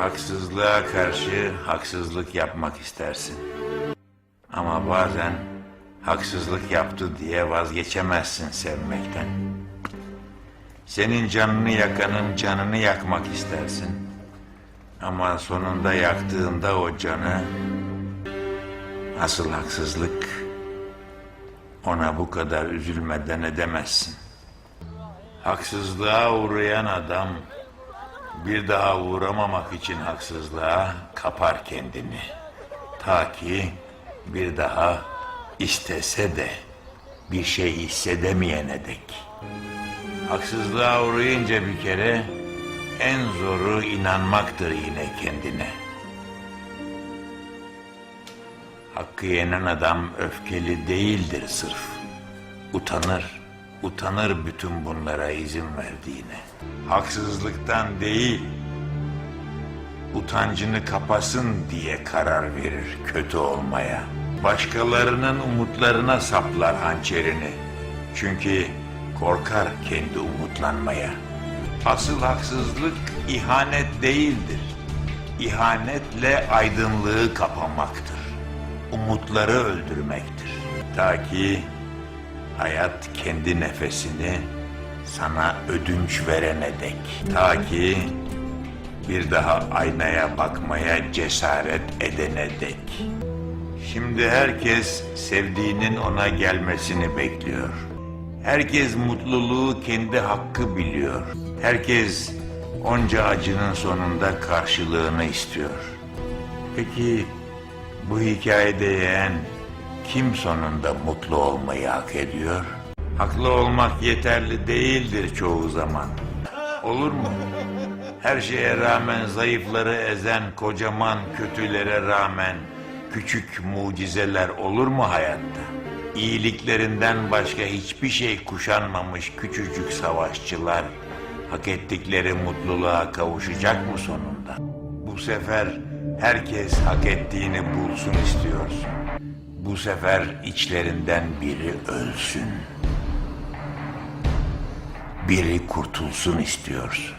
Haksızlığa karşı haksızlık yapmak istersin. Ama bazen haksızlık yaptı diye vazgeçemezsin sevmekten. Senin canını yakanın canını yakmak istersin. Ama sonunda yaktığında o canı asıl haksızlık ona bu kadar üzülmeden edemezsin. Haksızlığa uğrayan adam bir daha uğramamak için haksızlığa kapar kendini. Ta ki bir daha istese de bir şey hissedemeyene dek. Haksızlığa uğrayınca bir kere en zoru inanmaktır yine kendine. Hakkı yenen adam öfkeli değildir sırf. Utanır, utanır bütün bunlara izin verdiğine. Haksızlıktan değil, utancını kapasın diye karar verir kötü olmaya. Başkalarının umutlarına saplar hançerini. Çünkü korkar kendi umutlanmaya. Asıl haksızlık ihanet değildir. İhanetle aydınlığı kapamaktır. Umutları öldürmektir. Ta ki hayat kendi nefesini sana ödünç verene dek. Ta ki bir daha aynaya bakmaya cesaret edene dek. Şimdi herkes sevdiğinin ona gelmesini bekliyor. Herkes mutluluğu kendi hakkı biliyor. Herkes onca acının sonunda karşılığını istiyor. Peki bu hikayede yeğen kim sonunda mutlu olmayı hak ediyor? Haklı olmak yeterli değildir çoğu zaman. Olur mu? Her şeye rağmen zayıfları ezen kocaman kötülere rağmen küçük mucizeler olur mu hayatta? İyiliklerinden başka hiçbir şey kuşanmamış küçücük savaşçılar hak ettikleri mutluluğa kavuşacak mı sonunda? Bu sefer herkes hak ettiğini bulsun istiyorsun. Bu sefer içlerinden biri ölsün. Biri kurtulsun istiyorsun.